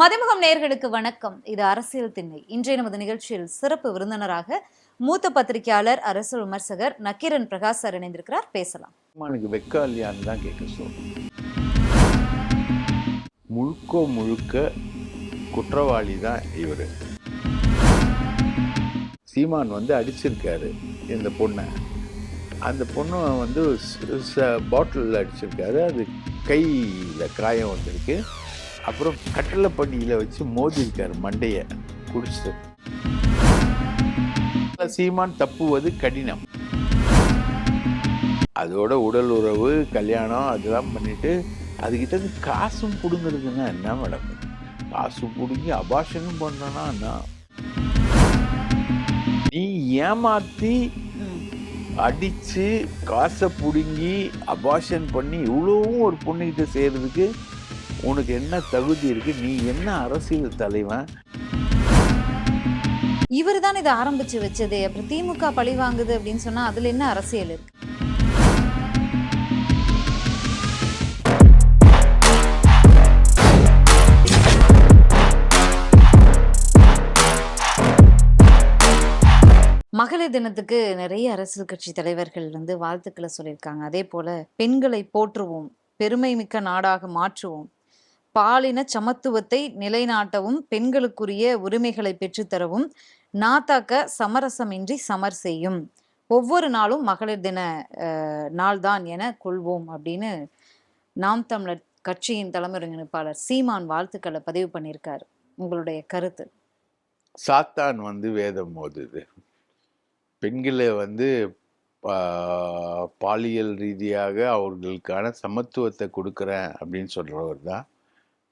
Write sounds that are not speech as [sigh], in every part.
மதிமுகம் நேர்களுக்கு வணக்கம். இது அரசியல் திண்ணை. இன்றைய நமது நிகழ்ச்சியில் சிறப்பு விருந்தினராக மூத்த பத்திரிகையாளர் அரசியல் விமர்சகர் நக்கீரன் பிரகாஷ் சார் இணைந்திருக்கிறார். பேசலாம். எனக்கு தான் கேட்க முழுக்க முழுக்க குற்றவாளி தான் இவர். சீமான் வந்து அடிச்சிருக்காரு இந்த பொண்ணை. அந்த பொண்ணு வந்து பாட்டிலில் அடிச்சிருக்காரு. அது கையில் காயம் வந்திருக்கு. அப்புறம் கட்டளை பண்ணியில் வச்சு மோதிருக்காரு மண்டையை குடிச்சிட்டு. சீமான் தப்புவது கடினம். அதோட உடல் உறவு கல்யாணம் அதெல்லாம் பண்ணிட்டு அதுக்கிட்ட காசும் பிடுங்குறதுன்னா என்ன மேடம்? காசு பிடுங்கி அபாஷனும் பண்ணனா என்ன? நீ ஏமாத்தி அடிச்சு காசை பிடுங்கி அபாஷன் பண்ணி இவ்வளவும் ஒரு பொண்ணுகிட்ட செய்யறதுக்கு உனக்கு என்ன தகுதி இருக்கு? நீ என்ன அரசியல் தலைவன்? இவர் தான் இதை ஆரம்பிச்சு வச்சதே. அப்புறம் திமுக பழி வாங்குது அப்படின்னு சொன்னா அதுல என்ன அரசியல் இருக்கு? மகளிர் தினத்துக்கு நிறைய அரசியல் கட்சி தலைவர்கள் வந்து வாழ்த்துக்களை சொல்லியிருக்காங்க. அதே போல பெண்களை போற்றுவோம். பெருமை மிக்க நாடாக மாற்றுவோம். பாலின சமத்துவத்தை நிலைநாட்டவும் பெண்களுக்குரிய உரிமைகளை பெற்றுத்தரவும் நாத்தாக்க சமரசமின்றி சமர் செய்யும். ஒவ்வொரு நாளும் மகளிர் தின நாள்தான் என கொள்வோம் அப்படின்னு நாம் தமிழர் கட்சியின் தலைமை ஒருங்கிணைப்பாளர் சீமான் வாழ்த்துக்களை பதிவு பண்ணியிருக்காரு. உங்களுடைய கருத்து? சாத்தான் வந்து வேதம் மோதுது பெண்களை வந்து பா- பாலியல் ரீதியாக அவர்களுக்கான சமத்துவத்தை கொடுக்குறேன் அப்படின்னு சொல்கிறவர் தான்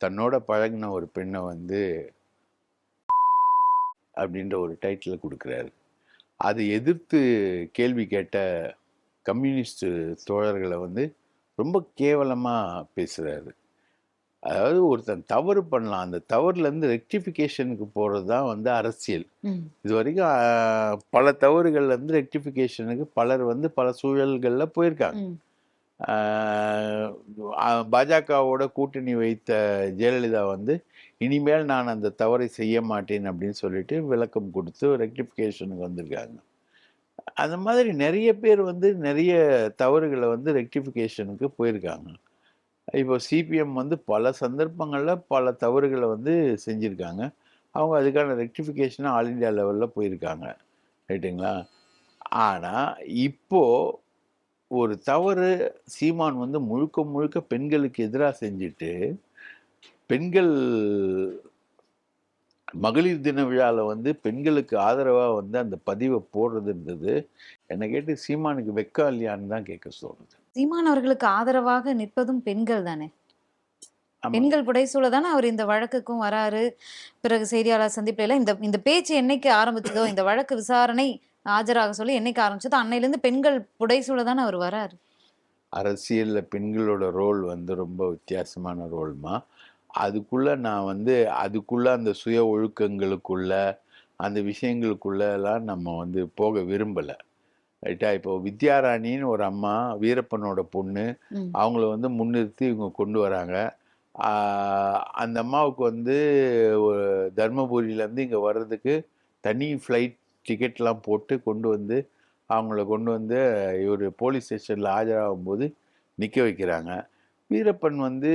தன்னோட பழகின ஒரு பெண்ணை வந்து அப்படின்ற ஒரு டைட்டில் கொடுக்குறாரு. அதை எதிர்த்து கேள்வி கேட்ட கம்யூனிஸ்ட் தோழர்களை வந்து ரொம்ப கேவலமாக பேசுகிறாரு அதாவது ஒருத்தன் தவறு பண்ணலாம். அந்த தவறுலேருந்து ரெக்டிஃபிகேஷனுக்கு போகிறது தான் வந்து அரசியல். இது வரைக்கும் பல தவறுகள்ல இருந்து ரெக்டிஃபிகேஷனுக்கு பலர் வந்து பல சூழல்களில் போயிருக்காங்க. பாஜகவோட கூட்டணி வைத்த ஜெயலலிதா வந்து இனிமேல் நான் அந்த தவறை செய்ய மாட்டேன் அப்படின்னு சொல்லிட்டு விளக்கம் கொடுத்து ரெக்டிஃபிகேஷனுக்கு வந்திருக்காங்க. அந்த மாதிரி நிறைய பேர் வந்து நிறைய தவறுகளை வந்து ரெக்டிஃபிகேஷனுக்கு போயிருக்காங்க. இப்போ சிபிஎம் வந்து பல சந்தர்ப்பங்களில் பல தவறுகளை வந்து செஞ்சுருக்காங்க. அவங்க அதுக்கான ரெக்டிஃபிகேஷனாக ஆல் இந்தியா லெவலில் போயிருக்காங்க. ரைட்டுங்களா? ஆனால் இப்போது ஒரு தவறு சீமான் வந்து முழுக்க முழுக்க பெண்களுக்கு எதிராக செஞ்சுட்டு பெண்கள் மகளிர் தின விழாவில் வந்து பெண்களுக்கு ஆதரவாக வந்து அந்த பதிவை போடுறதுன்றது என்னை கேட்டு சீமானுக்கு வெக்கா இல்லையான்னு தான் கேட்க சொல்றது சீமான் அவர்களுக்கு ஆதரவாக நிற்பதும் பெண்கள் தானே. பெண்கள் புடைசூழ தானே அவர் இந்த வழக்குக்கும் வராரு. பிறகு செய்தியாளர் சந்திப்புல இந்த இந்த பேச்சு என்னைக்கு ஆரம்பிச்சதோ இந்த வழக்கு விசாரணை ஆஜராக சொல்லி என்னைக்கு ஆரம்பிச்சதோ அன்னையிலிருந்து பெண்கள் புடைசூழ தானே அவர் வராரு. அரசியலில் பெண்களோட ரோல் வந்து ரொம்ப வித்தியாசமான ரோல்மா அதுக்குள்ள நான் வந்து அதுக்குள்ள அந்த சுய ஒழுக்கங்களுக்குள்ள அந்த விஷயங்களுக்குள்ள எல்லாம் நம்ம வந்து போக விரும்பலை. ரைட்டா? இப்போ வித்யாராணின்னு ஒரு அம்மா வீரப்பனோட பொண்ணு. அவங்கள வந்து முன்னிறுத்தி இவங்க கொண்டு வராங்க. அந்த அம்மாவுக்கு வந்து ஒரு தர்மபுரியிலேருந்து இங்கே வர்றதுக்கு தனி ஃப்ளைட் டிக்கெட்லாம் போட்டு கொண்டு வந்து அவங்கள கொண்டு வந்து இவர் போலீஸ் ஸ்டேஷனில் ஆஜராகும் போது நிற்க வைக்கிறாங்க. வீரப்பன் வந்து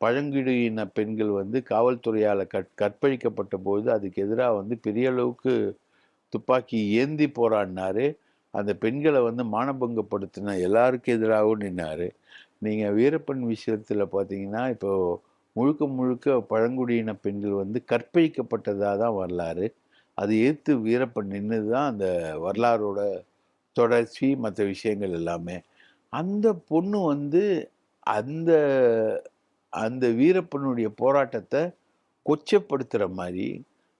பழங்குடியின பெண்கள் வந்து காவல்துறையால் கற் கற்பழிக்கப்பட்ட போது அதுக்கு எதிராக வந்து பெரிய அளவுக்கு துப்பாக்கி ஏந்தி போராடினார். அந்த பெண்களை வந்து மானபங்கப்படுத்தின எல்லாருக்கும் எதிராகவும் நின்னாரு. நீங்கள் வீரப்பன் விஷயத்தில் பார்த்தீங்கன்னா இப்போது முழுக்க முழுக்க பழங்குடியின பெண்கள் வந்து கற்பழிக்கப்பட்டதாக தான் வரலாறு. அது எதிர்த்து வீரப்பன் நின்னது தான் அந்த வரலாறோட தொடர்ச்சி மற்ற விஷயங்கள் எல்லாமே. அந்த பொண்ணு வந்து அந்த அந்த வீரப்பனுடைய போராட்டத்தை கொச்சப்படுத்துகிற மாதிரி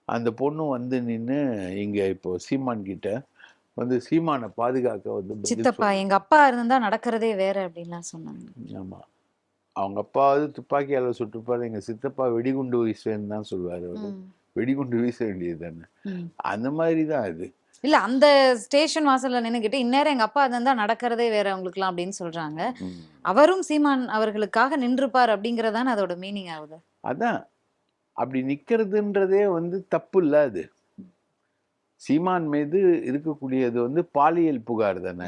அந்த பொண்ணு வந்து நின்று இங்கே இப்போ சீமான் கிட்ட வந்து சீமானை பாதுகாக்க வந்து சித்தப்பா எங்க அப்பா இருந்தா நடக்கிறதே வேற அப்படின்லாம் சொன்னாங்க. ஆமா. அவங்க அப்பாவது துப்பாக்கியால சுட்டுப்பாரு எங்க சித்தப்பா வெடிகுண்டு வீசுவேன்னு தான் சொல்லுவாரு அவரு. வெடிகுண்டு வீச வேண்டியது தானே. அந்த மாதிரி தான் அது இல்ல அந்த ஸ்டேஷன் வாசல்ல நின்னுகிட்டு இந்நேரம் எங்க அப்பா இருந்தா நடக்கிறதே வேற உங்களுக்குலாம் அப்படின்னு சொல்றாங்க. அவரும் சீமான் அவர்களுக்காக நின்றுப்பார் அப்படிங்கறதான அதோட மீனிங் ஆகுது அதான் அப்படி நிக்கிறதுன்றதே வந்து தப்பு இல்ல அது சீமான் மீது இருக்கக்கூடியது வந்து பாலியல் புகார் தானே.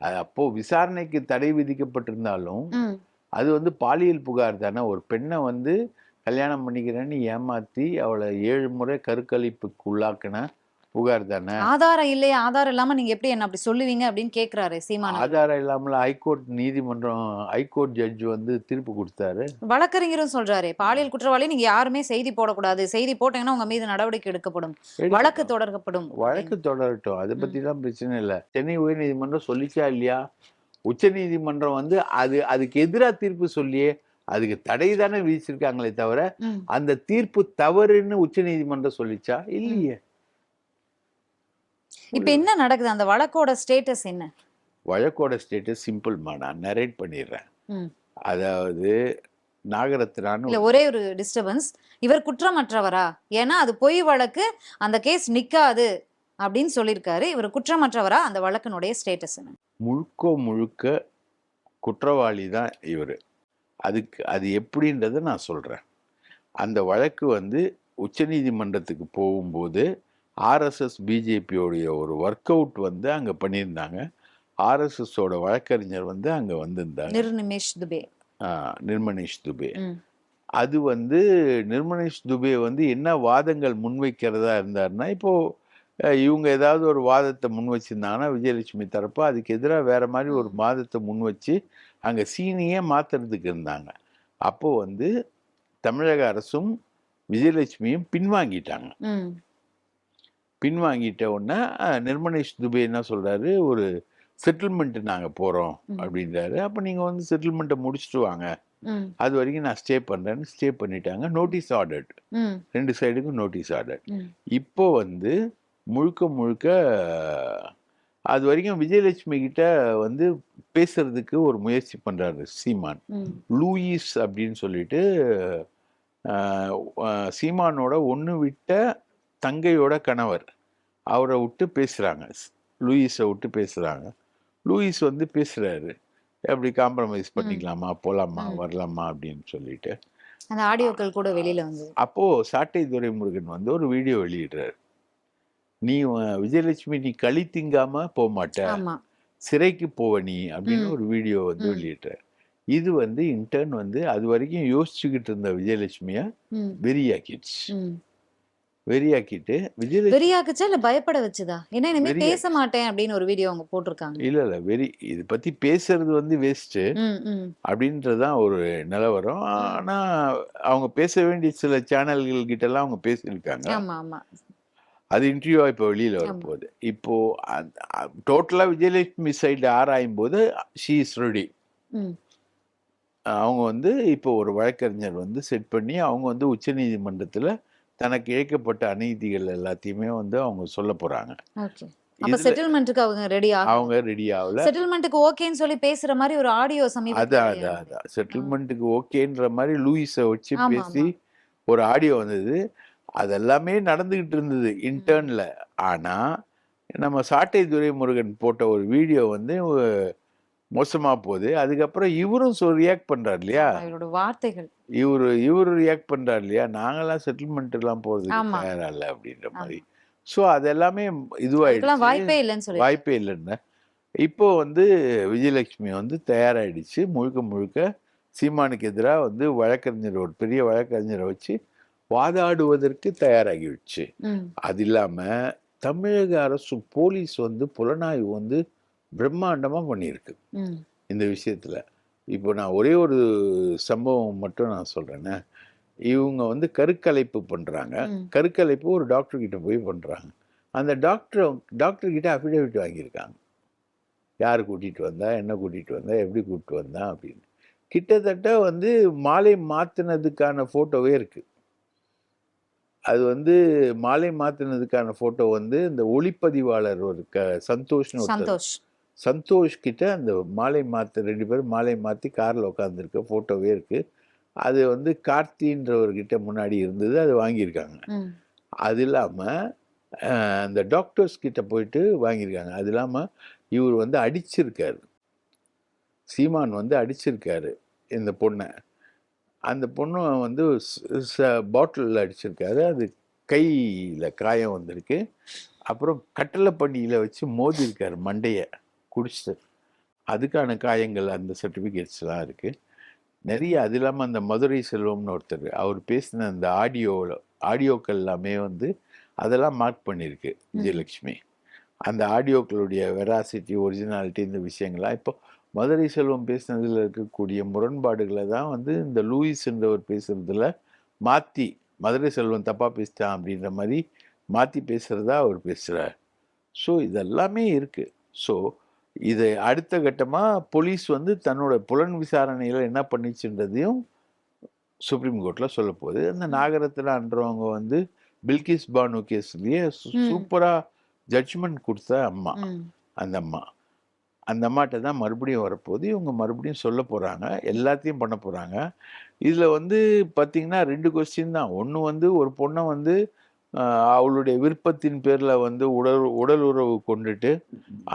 அது அப்போ விசாரணைக்கு தடை விதிக்கப்பட்டிருந்தாலும். அது வந்து பாலியல் புகார் தானே ஒரு பெண்ணை வந்து கல்யாணம் பண்ணிக்கிறேன்னு ஏமாத்தி அவளை ஏழு முறை கருக்கழிப்புக்கு உள்ளாக்குன புகார் தானே? ஆதாரம் இல்லையா ஆதாரம் இல்லாம நீங்க எப்படி என்ன அப்படி சொல்லுவீங்க அப்படின்னு கேக்குறாரு சீமான். ஆதாரம் இல்லாமல் ஹைகோர்ட் நீதிமன்றம் ஹைகோர்ட் ஜட்ஜ் வந்து தீர்ப்பு கொடுத்தாரு. வழக்கறிஞரும் சொல்றாரு பாலியல் குற்றவாளி நீங்க யாருமே செய்தி போடக்கூடாது. செய்தி போட்டீங்கன்னா உங்க மீது நடவடிக்கை எடுக்கப்படும். வழக்கு தொடரப்படும் வழக்கு தொடரட்டும். அதை பத்தி தான் பிரச்சனை இல்லை. சென்னை உயர்நீதிமன்றம் சொல்லிச்சா இல்லையா? உச்ச நீதிமன்றம் வந்து அது அதுக்கு எதிராக தீர்ப்பு சொல்லியே அதுக்கு தடை தானே விதிச்சிருக்காங்களே தவிர. அந்த தீர்ப்பு தவறுன்னு உச்ச நீதிமன்றம் சொல்லிச்சா? இல்லையே. இப்ப என்ன நடக்குது? அந்த வழக்கோட ஸ்டேட்டஸ் என்ன? வழக்கோட ஸ்டேட்டஸ் சிம்பிள்மா நான் நரேட் பண்ணிடுறேன். அதாவது நாகரத்னான்னு இல்ல ஒரே ஒரு டிஸ்டர்பன்ஸ். இவர் குற்றமற்றவரா? ஏன்னா அது பொய் வழக்கு அந்த கேஸ் நிக்காது அப்படின்னு சொல்லியிருக்காரு. இவர் குற்றமற்றவரா? அந்த வழக்கினுடைய ஸ்டேட்டஸ் என்ன? முழுக்க முழுக்க குற்றவாளி தான் இவர். அதுக்கு அது எப்படின்றத நான் சொல்கிறேன் அந்த வழக்கு வந்து உச்சநீதிமன்றத்துக்கு போகும்போது ஆர்எஸ்எஸ் பிஜேபியோடைய ஒரு ஒர்க் அவுட் வந்து அங்கே பண்ணியிருந்தாங்க. ஆர்எஸ்எஸோட வழக்கறிஞர் வந்து அங்கே வந்திருந்தாங்க. நிர்நிமேஷ் துபே. ஆஹ், நிர்மனேஷ் துபே. அது வந்து நிர்மனேஷ் துபே வந்து என்ன வாதங்கள் முன்வைக்கிறதா இருந்தாருன்னா இப்போ அஹ், இவங்க ஏதாவது ஒரு வாதத்தை முன் வச்சிருந்தாங்கன்னா விஜயலட்சுமி தரப்பு அதுக்கு எதிராக வேற மாதிரி ஒரு வாதத்தை முன் வச்சு அங்கே சீனியே மாத்துறதுக்கு இருந்தாங்க அப்போ வந்து தமிழக அரசும் விஜயலட்சுமியும் பின்வாங்கிட்டாங்க. பின்வாங்கிட்ட உடனே நிர்மலேஷ் துபே என்ன சொல்றாரு ஒரு செட்டில்மெண்ட் நாங்க போறோம் ம். அப்படின்றாரு அப்ப நீங்க வந்து செட்டில்மெண்ட்டை முடிச்சுட்டு வாங்க. அது வரைக்கும் நான் ஸ்டே பண்றேன்னு ஸ்டே பண்ணிட்டாங்க நோட்டீஸ் ஆர்டர்ட். ரெண்டு சைடுக்கும் நோட்டீஸ் ஆர்டர் ம். இப்போ வந்து முழுக்க முழுக்க அது வரைக்கும் விஜயலட்சுமி கிட்ட வந்து பேசுறதுக்கு ஒரு முயற்சி பண்றாரு சீமான். லூயிஸ் அப்படின்னு சொல்லிட்டு சீமானோட ஒன்று விட்ட தங்கையோட கணவர். அவரை விட்டு பேசுறாங்க. லூயிஸை விட்டு பேசுறாங்க. லூயிஸ் வந்து பேசுறாரு. எப்படி காம்ப்ரமைஸ் பண்ணிக்கலாமா? போலாமா? ம். வரலாமா? அப்படின்னு சொல்லிட்டு. அந்த ஆடியோக்கள் கூட வெளியில வந்து அப்போ சாட்டை துரைமுருகன் வந்து ஒரு வீடியோ வெளியிடுறாரு. நீ விஜயலட்சுமி நீ களி திங்காம போக மாட்ட ஆமா சிறைக்கு போவ நீ அப்படின்னு. ஒரு வீடியோ வந்து ம். வெளியிடுறாரு இது வந்து இன்டர்ன் வந்து அது வரைக்கும் யோசிச்சுக்கிட்டு இருந்த விஜயலட்சுமிய. வெறியாக்கிடுச்சு. வெறியாக்கிட்டு விஜயலட்சுமி வெறியாக்குச்சா இல்ல பயப்பட வச்சுதா ஏன்னா இனிமே. பேச மாட்டேன் அப்படின்னு ஒரு வீடியோ அவங்க போட்டிருக்காங்க இல்ல இல்ல வெறி இது பத்தி பேசுறது வந்து வேஸ்ட். அப்படின்றதுதான் ஒரு நிலவரம் ஆனா அவங்க பேச வேண்டிய சில சேனல்கள் கிட்ட எல்லாம் அவங்க பேசியிருக்காங்க ஆமா ஆமா அது இன்டர்வியூவா இப்போ வெளியில வரப்போகுது. இப்போ டோட்டலா விஜயலட்சுமி சைடு ஆராயும் போது ஷீ இஸ் ரெடி. அவங்க வந்து இப்போ ஒரு வழக்கறிஞர் வந்து செட் பண்ணி அவங்க வந்து உச்சநீதிமன்றத்துல தனக்கு இழைக்கப்பட்ட அநீதிகள் எல்லாத்தையுமே வந்து அவங்க சொல்ல போறாங்க. ஓகே. அப்ப செட்டில்மெண்ட்டுக்கு அவங்க ரெடி அவங்க ரெடி ஆகல. செட்டில்மெண்ட்டுக்கு ஓகேன்னு சொல்லி பேசுற மாதிரி ஒரு ஆடியோ அதான் சமீபத்துல அதான் அதான் செட்டில்மெண்ட்டுக்கு ஓகேன்ற மாதிரி லூயிஸை வச்சு பேசி ஒரு ஆடியோ வந்தது. அதெல்லாமே நடந்துகிட்டு இருந்தது இன்டர்ன்ல ஆனா நம்ம சாட்டை துரைமுருகன் போட்ட ஒரு வீடியோ வந்து அஹ், மோசமா போகுது அதுக்கப்புறம் இவரும் சொல் ரியாக்ட் பண்றாரு இல்லையா? வார்த்தைகள். இவரு இவரு ரியாக்ட் பண்றாரு இல்லையா? நாங்கெல்லாம் செட்டில்மெண்ட் எல்லாம் போறதுக்கு ஆமா. தயாரா இல்ல அப்படின்ற. மாதிரி. ஸோ அதெல்லாமே இதுவாயிடுச்சு. வாய்ப்பே இல்லைன்னு வாய்ப்பே இல்லைன்னு இப்போ வந்து விஜயலட்சுமி வந்து தயாராயிடுச்சு. முழுக்க முழுக்க சீமானுக்கு எதிராக வந்து வழக்கறிஞர் ஒரு பெரிய வழக்கறிஞரை வச்சு வாதாடுவதற்கு தயாராகிடுச்சு. அது இல்லாம தமிழக அரசு போலீஸ் வந்து புலனாய்வு வந்து பிரம்மாண்டமா பண்ணியிருக்கு. இந்த விஷயத்துல. இப்போ நான் ஒரே ஒரு சம்பவம் மட்டும் நான் சொல்றேனே. இவங்க வந்து கருக்கலைப்பு பண்றாங்க. ம். கருக்கலைப்பு ஒரு டாக்டர் கிட்ட போய் பண்றாங்க. அந்த டாக்டர் டாக்டர் கிட்ட அஃபிடேவிட் வாங்கியிருக்காங்க. யார் கூட்டிட்டு வந்தா? என்ன கூட்டிட்டு வந்தா? எப்படி கூட்டிட்டு வந்தா? அப்படின்னு. கிட்டத்தட்ட வந்து மாலை மாத்தினதுக்கான போட்டோவே இருக்கு. அது வந்து மாலை மாத்தினதுக்கான போட்டோ வந்து இந்த ஒளிப்பதிவாளர் ஒரு க சந்தோஷ்னு சந்தோஷ். சந்தோஷ் கிட்ட அந்த மாலை மாத்த ரெண்டு பேரும் மாலை மாற்றி காரில் உட்காந்துருக்க ஃபோட்டோவே இருக்கு. அது வந்து கார்த்தின்றவர்கிட்ட முன்னாடி இருந்தது அது வாங்கியிருக்காங்க. அது இல்லாமல் அந்த டாக்டர்ஸ் கிட்ட போயிட்டு வாங்கியிருக்காங்க. அது இல்லாமல் இவர் வந்து அடிச்சிருக்காரு. சீமான் வந்து அடிச்சிருக்காரு இந்த பொண்ணை. அந்த பொண்ணு வந்து பாட்டிலில் அடிச்சிருக்காரு. அது கையில் காயம் வந்திருக்கு. அப்புறம் கட்டளை பண்ணியில் வச்சு மோதிருக்காரு மண்டையை குடிச்சிட்டு. அதுக்கான காயங்கள் அந்த சர்டிஃபிகேட்ஸ்லாம் இருக்குது நிறைய அது இல்லாமல் அந்த மதுரை செல்வம்னு ஒருத்தர் அவர் பேசின அந்த ஆடியோவில் ஆடியோக்கள் எல்லாமே வந்து அதெல்லாம் மார்க் பண்ணியிருக்கு விஜயலட்சுமி. அந்த ஆடியோக்களுடைய வெராசிட்டி ஒரிஜினாலிட்டி இந்த விஷயங்கள்லாம். இப்போ மதுரை செல்வம் பேசுனதில் இருக்கக்கூடிய முரண்பாடுகளை தான் வந்து இந்த லூயிஸ் என்றவர் பேசுறதுல மாற்றி மதுரை செல்வம் தப்பாக பேசிட்டான் அப்படின்ற மாதிரி மாற்றி பேசுகிறதா அவர் பேசுகிறார் ஸோ இதெல்லாமே இருக்குது ஸோ இது அடுத்த கட்டமாக போலீஸ் வந்து தன்னோட புலன் விசாரணையில் என்ன பண்ணிச்சுன்றதையும் சுப்ரீம் கோர்ட்டில் சொல்ல போகுது. அந்த நாகரத்தில் அன்றவங்க வந்து பில்கிஸ் பானு கேஸ்லேயே. சூப்பராக ஜட்ஜ்மெண்ட் கொடுத்த அம்மா. அந்த அம்மா. அந்த அம்மாட்ட தான் மறுபடியும் வரப்போகுது. இவங்க மறுபடியும் சொல்ல போகிறாங்க எல்லாத்தையும் பண்ண போகிறாங்க இதில் வந்து பார்த்திங்கன்னா ரெண்டு கொஸ்டின் தான். ஒன்று வந்து ஒரு பொண்ணை வந்து அவளுடைய விருப்பத்தின் பேரில் வந்து உடல் உடல் உறவு கொண்டுட்டு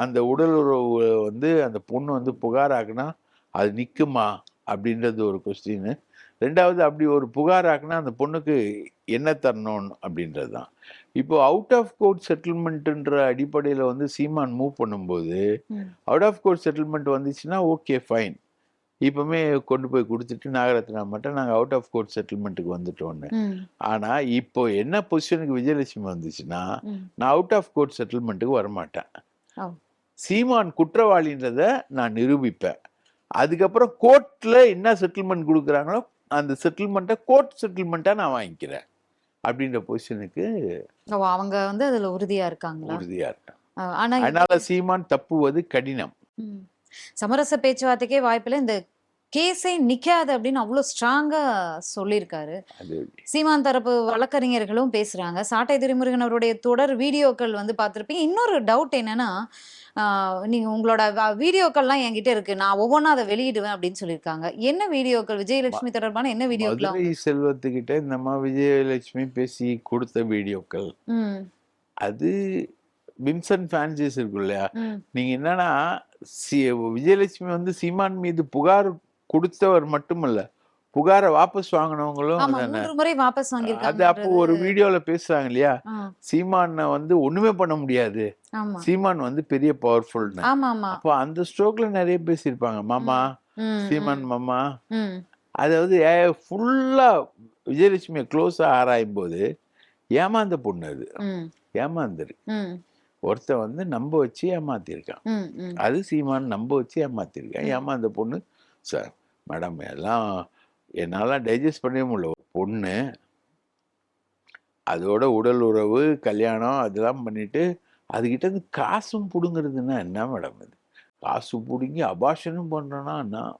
அந்த உடல் உறவு வந்து அந்த பொண்ணு வந்து புகாராக்குனா அது நிற்குமா அப்படின்றது ஒரு கொஸ்டின்னு ரெண்டாவது அப்படி ஒரு புகாராக்குனா அந்த பொண்ணுக்கு என்ன தரணும் அப்படின்றது தான் இப்போ அவுட் ஆஃப் கோர்ட் செட்டில்மெண்ட்டுன்ற அடிப்படையில் வந்து சீமான் மூவ் பண்ணும்போது. அவுட் ஆஃப் கோர்ட் செட்டில்மெண்ட் வந்துச்சுன்னா ஓகே ஃபைன் இப்போமே கொண்டு போய் கொடுத்துட்டு நாகரத்னா மட்டும் நாங்கள் அவுட் ஆஃப் கோர்ட் செட்டில்மெண்ட்டுக்கு வந்துட்டோன்னு. ஆனால் இப்போ என்ன பொசிஷனுக்கு விஜயலட்சுமி வந்துச்சுன்னா. நான் அவுட் ஆஃப் கோர்ட் செட்டில்மெண்ட்டுக்கு வரமாட்டேன். சீமான் குற்றவாளின்றத நான் நிரூபிப்பேன் அதுக்கப்புறம் கோர்ட்டில் என்ன செட்டில்மெண்ட் கொடுக்குறாங்களோ அந்த செட்டில்மெண்ட்டை கோர்ட் செட்டில்மெண்ட்டாக நான் வாங்கிக்கிறேன். அப்படின்ற பொசிஷனுக்கு அவங்க வந்து அதுல உறுதியாக இருக்கேன் அஹ் ஆனா இது- அதனால சீமான் தப்புவது கடினம். சமரச பேச்சுவார்த்தைக்கே வாய்ப்பில்லை. இந்த கேஸே நிக்காது அப்படின்னு அவ்வளவு ஸ்ட்ராங்கா சொல்லியிருக்காரு. சீமான் தரப்பு வழக்கறிஞர்களும் பேசுறாங்க. சாட்டை துரைமுருகன் அவருடைய தொடர் வீடியோக்கள் வந்து பார்த்திருப்பீங்க. இன்னொரு டவுட் என்னன்னா ஆஹ் நீங்க உங்களோட வீடியோக்கள்லாம் என்கிட்ட இருக்கு. நான் ஒவ்வொன்றா அதை வெளியிடுவேன் அப்படின்னு சொல்லியிருக்காங்க. என்ன வீடியோக்கள்? விஜயலட்சுமி தொடர்பான என்ன வீடியோக்கள்? செல்வத்துக்கிட்ட இந்த அம்மா விஜயலட்சுமி பேசி கொடுத்த வீடியோக்கள். அது வின்சன் ஃபேன்சிஸ் இருக்கும் இல்லையா? நீங்க என்னன்னா விஜயலட்சுமி வந்து சீமான் மீது புகார் கொடுத்தவர் மட்டுமல்ல புகாரை வாபஸ் வாங்கினவங்களும் முறை வாபஸ் அது அப்போ ஒரு வீடியோல பேசுறாங்க இல்லையா? சீமானை வந்து ஒண்ணுமே பண்ண முடியாது. சீமான் வந்து பெரிய ஆமா அப்போ அந்த ஸ்ட்ரோக்ல நிறைய பேசியிருப்பாங்க. மாமா சீமான் மாமா. அதாவது ஃபுல்லா விஜயலட்சுமியை க்ளோஸா ஆராயும் போது ஏமாந்த பொண்ணு அது. ஏமாந்துரு ம், ஒருத்தன் வந்து நம்ப வச்சு ஏமாத்திருக்கான். அது சீமான் நம்ப வச்சு ஏமாத்திருக்கான். ஏமாந்த பொண்ணு சார் மேடம் எல்லாம் என்னால் டைஜஸ்ட் பண்ணவே முடியல. ஒரு பொண்ணு அதோட உடல் உறவு கல்யாணம் அதெல்லாம் பண்ணிட்டு அதுகிட்ட இருந்து காசும் பிடுங்கிறதுன்னா என்ன மேடம் இது? காசு பிடுங்கி அபாஷனும் பண்ணுறோன்னா என்ன?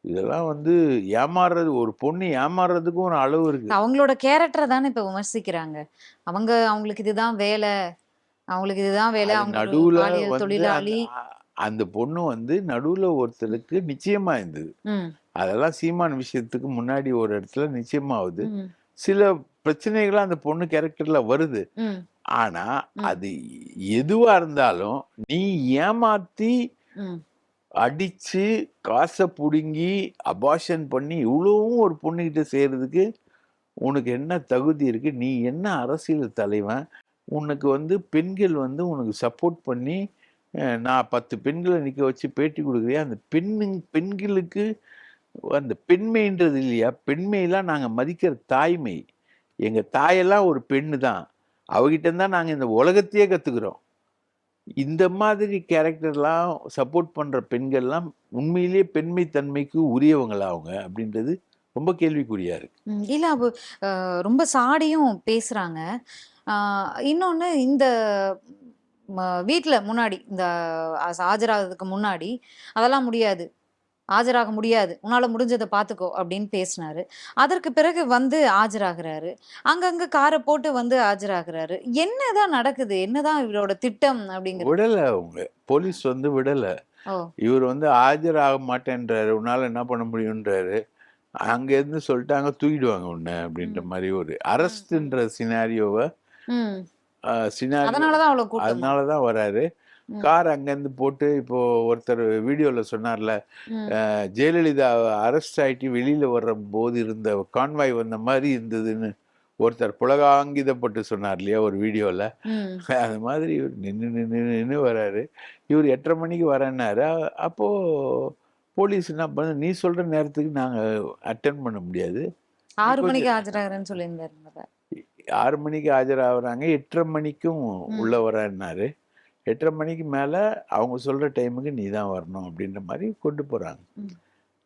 இதெல்லாம் வந்து ஏமாறுறது ஒரு பொண்ணு ஏமாறுறதுக்கும் ஒரு அளவு இருக்கு அவங்களோட கேரக்டரை தானே இப்ப விமர்சிக்கிறாங்க. அவங்க அவங்களுக்கு இதுதான் வேலை. அவங்களுக்கு இதுதான் வேலை. அவங்க நடுவுல தொழிலாளி. அந்த- பொண்ணு வந்து நடுவுல ஒருத்தருக்கு நிச்சயமா இருந்தது. அதெல்லாம் சீமான் விஷயத்துக்கு முன்னாடி ஒரு இடத்துல நிச்சயமாகுது சில பிரச்சனைகள் அந்த பொண்ணு கேரக்டர்ல வருது. ஆனா. அது எதுவா இருந்தாலும் நீ ஏமாத்தி அடிச்சு காசை புடுங்கி அபாஷன் பண்ணி இவ்வளவும் ஒரு பொண்ணுகிட்ட செய்யறதுக்கு உனக்கு என்ன தகுதி இருக்கு? நீ என்ன அரசியல் தலைவன்? உனக்கு வந்து பெண்கள் வந்து உனக்கு சப்போர்ட் பண்ணி நான் பத்து பெண்களை நிற்க வச்சு பேட்டி கொடுக்குறியா? அந்த பெண்ணு பெண்களுக்கு அந்த பெண்மைன்றது இல்லையா? பெண்மையெல்லாம் நாங்கள் மதிக்கிற தாய்மை. எங்கள் தாயெல்லாம் ஒரு பெண்ணு தான். அவகிட்ட தான் நாங்கள் இந்த உலகத்தையே கற்றுக்குறோம் இந்த மாதிரி கேரக்டர்லாம் சப்போர்ட் பண்ணுற பெண்கள்லாம் உண்மையிலேயே பெண்மை தன்மைக்கு உரியவங்களா அவங்க அப்படின்றது ரொம்ப கேள்விக்குறியா இருக்கு. இல்லை அவ ரொம்ப சாடியும் பேசுகிறாங்க இன்னொன்று இந்த ம, முன்னாடி இந்த ஆஜராகிறதுக்கு முன்னாடி அதெல்லாம் முடியாது. ஆஜராக முடியாது. உன்னால முடிஞ்சதை பார்த்துக்கோ அப்படின்னு பேசினாரு. அதற்கு பிறகு வந்து ஆஜராகிறாரு. அங்கங்க காரை போட்டு வந்து ஆஜராகிறாரு. என்னதான் நடக்குது? என்னதான் இவரோட திட்டம் அப்படிங்கிறது விடலை. அவங்க போலீஸ் வந்து விடலை. இவர் வந்து ஆஜராக மாட்டேன்றாரு. உன்னால என்ன பண்ண முடியுன்றாரு அங்கேருந்து சொல்லிட்டாங்க தூக்கிடுவாங்க உன்னை அப்படின்ற. மாதிரி ஒரு அரஸ்ட்ன்ற சினாரியோவை அதனாலதான் வராரு. கார் அங்கேருந்து போட்டு இப்போ ஒருத்தர் வீடியோவில் சொன்னார்ல ஜெயலலிதா அரெஸ்ட் ஆயிட்டு வெளியில் வர்ற போது இருந்த கான்வாய் வந்த மாதிரி இருந்ததுன்னு ஒருத்தர் புலகாங்கிதப்பட்டு சொன்னார் இல்லையா ஒரு வீடியோவில். [laughs] அது மாதிரி இவர் நின்று நின்று நின்று வராரு. இவர் எட்டரை மணிக்கு வரேன்னாரு. அ- அப்போ போலீஸ் என்ன பண்ண நீ சொல்ற நேரத்துக்கு நாங்க அட்டன் பண்ண முடியாது. ஆறு மணிக்கு ஆஜராகிறேன்னு சொல்லியிருந்தாரு. ஆறு மணிக்கு ஆஜராகிறாங்க எட்டரை மணிக்கும். உள்ள வரேன்னாரு எட்டரை மணிக்கு மேல அவங்க சொல்ற டைமுக்கு நீ தான் வரணும் அப்படின்ற மாதிரி கொண்டு போறாங்க. ம்.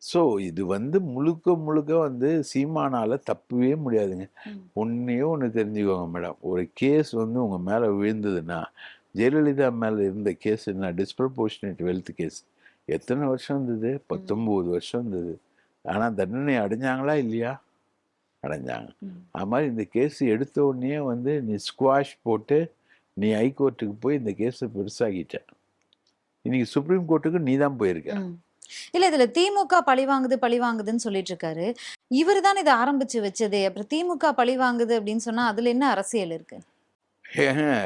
ஸோ இது வந்து முழுக்க முழுக்க வந்து சீமானால தப்பவே முடியாதுங்க. ம். ஒன்றையே ஒன்று தெரிஞ்சுக்கோங்க மேடம். ஒரு கேஸ் வந்து உங்கள் மேலே விழுந்ததுன்னா ஜெயலலிதா மேலே இருந்த கேஸ் என்ன? டிஸ்ப்ரப்போர்ஷனேட் வெல்த் கேஸ் எத்தனை வருஷம் இருந்தது? பத்தொம்போது வருஷம் இருந்தது. ஆனால் தண்டனை அடைஞ்சாங்களா இல்லையா? அடைஞ்சாங்க. அது மாதிரி இந்த கேஸ் எடுத்த உடனே வந்து நீ ஸ்குவாஷ் போட்டு நீ ஹைகோர்ட்டுக்கு போய் இந்த கேஸை பெருசாகிட்ட இன்னைக்கு சுப்ரீம் கோர்ட்டுக்கு நீ தான் போயிருக்க. இல்ல இதுல திமுக பழி வாங்குது பழி வாங்குதுன்னு சொல்லிட்டு இருக்காரு. இவர் தான் இதை ஆரம்பிச்சு வச்சதே. அப்புறம் திமுக பழி வாங்குது அப்படின்னு சொன்னா அதுல என்ன அரசியல் இருக்கு?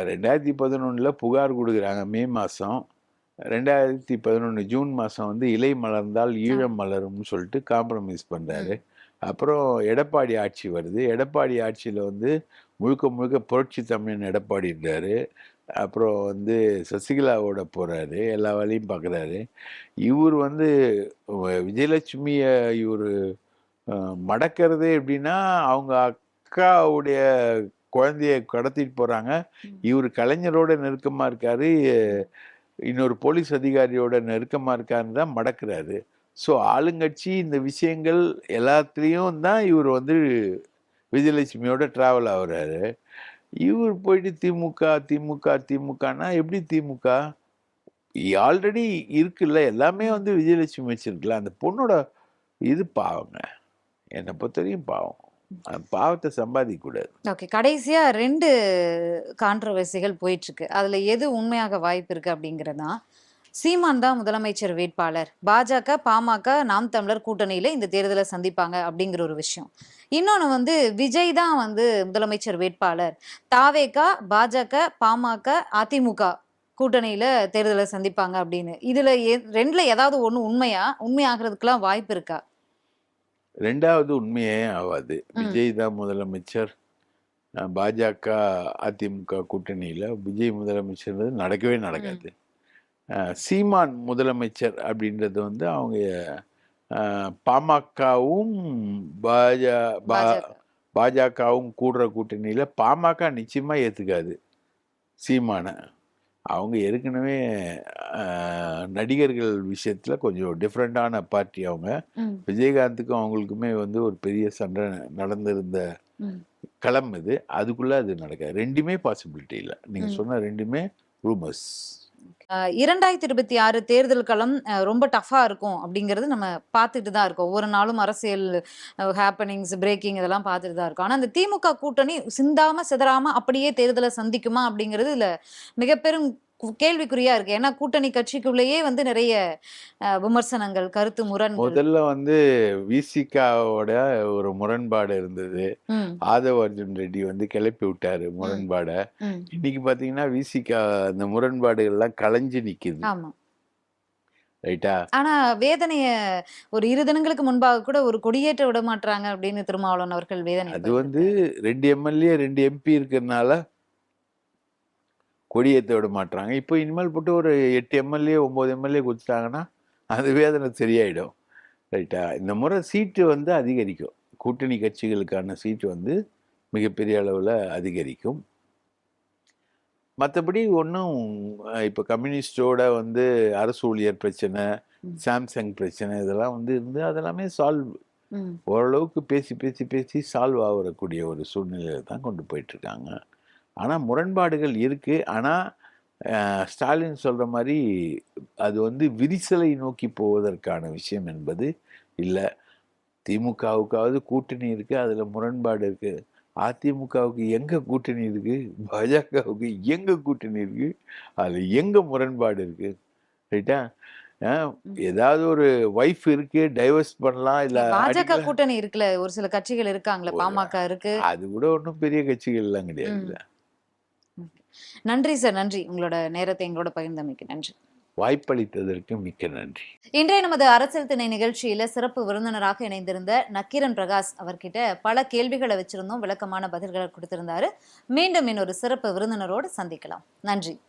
ரெண்டாயிரத்தி பதினொன்றில் புகார் கொடுக்குறாங்க. மே மாதம் ரெண்டாயிரத்தி பதினொன்று ஜூன் மாதம் வந்து இலை மலர்ந்தால் ஈழம் மலரும்னு சொல்லிட்டு காம்ப்ரமைஸ் பண்ணுறாரு அப்புறம் எடப்பாடி ஆட்சி வருது. எடப்பாடி ஆட்சியில் வந்து முழுக்க முழுக்க புரட்சி தமிழன் எடப்பாடின்றாரு அப்புறம் வந்து சசிகலாவோட போகிறாரு எல்லா வேலையும் பார்க்குறாரு இவர் வந்து விஜயலட்சுமியை இவர் மடக்கிறதே எப்படின்னா அவங்க அக்காவுடைய குழந்தைய கடத்திட்டு போகிறாங்க. இவர் கலைஞரோட நெருக்கமாக இருக்காரு. இன்னொரு போலீஸ் அதிகாரியோட நெருக்கமாக இருக்காருன்னு தான் மடக்கிறாரு. ஸோ ஆளுங்கட்சி இந்த விஷயங்கள் எல்லாத்துலேயும் தான் இவர் வந்து விஜயலட்சுமியோட ட்ராவல் ஆகுறாரு. இவர் போயிட்டு திமுக திமுக திமுகனா எப்படி திமுக? ஆல்ரெடி இருக்குல்ல எல்லாமே வந்து விஜயலட்சுமி வச்சிருக்குல்ல அந்த பொண்ணோட இது பாவங்க. என்னை பொறுத்தவரையும் பாவம். பாவத்தை சம்பாதிக்க கூடாது. ஓகே கடைசியா ரெண்டு கான்ட்ரவர்சிகள் போயிட்டு இருக்கு. அதுல எது உண்மையாக வாய்ப்பு இருக்கு அப்படிங்கிறதான் சீமான் தான் முதலமைச்சர் வேட்பாளர். பாஜக பாமக நாம் தமிழர் கூட்டணியில இந்த தேர்தலை சந்திப்பாங்க அப்படிங்கிற ஒரு விஷயம். இன்னொன்னு வந்து விஜய் தான் வந்து முதலமைச்சர் வேட்பாளர். தாவேகா பாஜக பாமக அதிமுக கூட்டணியில தேர்தலை சந்திப்பாங்க அப்படின்னு. இதுல ரெண்டுல ஏதாவது ஒண்ணு உண்மையா? உண்மையாகிறதுக்கெல்லாம் வாய்ப்பு இருக்கா? ரெண்டாவது உண்மையே ஆகாது. விஜய் தான் முதலமைச்சர். பாஜக அதிமுக கூட்டணியில் விஜய் முதலமைச்சர் நடக்கவே நடக்காது. சீமான் முதலமைச்சர் அப்படின்றது வந்து அவங்க பாமகவும் பாஜ பா பாஜக. பாஜகவும் கூடுற கூட்டணியில் பாமக நிச்சயமாக ஏற்றுக்காது சீமானை. அவங்க ஏற்கனவே நடிகர்கள் விஷயத்தில் கொஞ்சம் டிஃப்ரெண்ட்டான பார்ட்டி அவங்க. விஜயகாந்துக்கும் அவங்களுக்குமே வந்து ஒரு பெரிய சண்டை நடந்திருந்த. களம் இது. அதுக்குள்ள அது நடக்காது. ரெண்டுமே பாசிபிலிட்டி இல்லை. நீங்க ம். சொன்ன ரெண்டுமே ரூமர்ஸ் இரண்டாயிரத்தி இருபத்தி ஆறு தேர்தல் களம் ரொம்ப டஃபா இருக்கும் அப்படிங்கிறது நம்ம பார்த்துட்டு தான் இருக்கோம். ஒவ்வொரு நாளும் அரசியல் ஹேப்பனிங்ஸ் பிரேக்கிங் இதெல்லாம் பார்த்துட்டு தான் இருக்கோம். ஆனால் அந்த திமுக கூட்டணி சிந்தாம சிதறாம அப்படியே தேர்தலை சந்திக்குமா அப்படிங்கிறது இதுல மிகப்பெரும் கேள்விக்குறியா இருக்கு. ஏன்னா கூட்டணி கட்சிக்குள்ளேயே வந்து நிறைய விமர்சனங்கள் கருத்து முரண்கள். முதல்ல வந்து விசிகாவோட ஒரு முரண்பாடு இருந்தது. ஆதவ் அர்ஜுன் ரெட்டி வந்து கிளப்பி விட்டாரு முரண்பாடை. இன்னைக்கு பாத்தீங்கன்னா விசிகா அந்த முரண்பாடுகள்லாம் களைஞ்சு நிக்குது. ஆமா. ரைட்டா? ஆனா வேதனைய ஒரு இரு தினங்களுக்கு முன்பாக கூட ஒரு கொடியேற்ற விட மாட்டாங்க அப்படின்னு திருமாவளவன் அவர்கள் வேதனை அது வந்து ரெண்டு எம்எல்ஏ ரெண்டு எம்பி இருக்கிறதுனால கொடியேற்ற விட மாட்டாங்க இப்போ இனிமேல் போட்டு ஒரு எட்டு எம்எல்ஏ ஒம்பது எம்எல்ஏ கொடுத்துட்டாங்கன்னா அது வேதனை சரியாயிடும். ரைட்டா இந்த முறை சீட்டு வந்து அதிகரிக்கும். கூட்டணி கட்சிகளுக்கான சீட்டு வந்து மிகப்பெரிய அளவில் அதிகரிக்கும். மற்றபடி ஒன்றும் இப்போ கம்யூனிஸ்டோட வந்து அரசு ஊழியர் பிரச்சனை. சாம்சங் பிரச்சனை இதெல்லாம் வந்து இருந்து அதெல்லாமே சால்வ் ஓரளவுக்கு பேசி பேசி பேசி சால்வ் ஆகக்கூடிய ஒரு சூழ்நிலையில தான் கொண்டு போயிட்டு இருக்காங்க. ஆனால் முரண்பாடுகள் இருக்கு. ஆனால் ஸ்டாலின் சொல்ற மாதிரி அது வந்து விரிசலை நோக்கி போவதற்கான விஷயம் என்பது இல்லை. திமுகவுக்காவது கூட்டணி இருக்கு அதுல முரண்பாடு இருக்கு. அதிமுகவுக்கு எங்க கூட்டணி இருக்கு? பாஜகவுக்கு எங்க கூட்டணி இருக்கு? அதுல எங்க முரண்பாடு இருக்கு? ரைட்டா? ஏதாவது ஒரு ஒய்ஃப் இருக்கு டைவர்ஸ் பண்ணலாம் இல்ல பாஜக. கூட்டணி இருக்குல்ல ஒரு சில கட்சிகள் இருக்காங்களே பாமக இருக்கு. அது கூட ஒன்றும் பெரிய கட்சிகள் எல்லாம் கிடையாது நன்றி சார் நன்றி. உங்களோட நேரத்தை எங்களோட பகிர்ந்தமைக்கு நன்றி. வாய்ப்பளித்ததற்கு மிக்க நன்றி. இன்றைய நமது அரசியல் திணை நிகழ்ச்சியில சிறப்பு விருந்தினராக இணைந்திருந்த நக்கீரன் பிரகாஷ் அவர்கிட்ட பல கேள்விகளை வச்சிருந்தோம் விளக்கமான பதில்களை கொடுத்திருந்தாரு. மீண்டும் இன்னொரு சிறப்பு விருந்தினரோடு சந்திக்கலாம். நன்றி.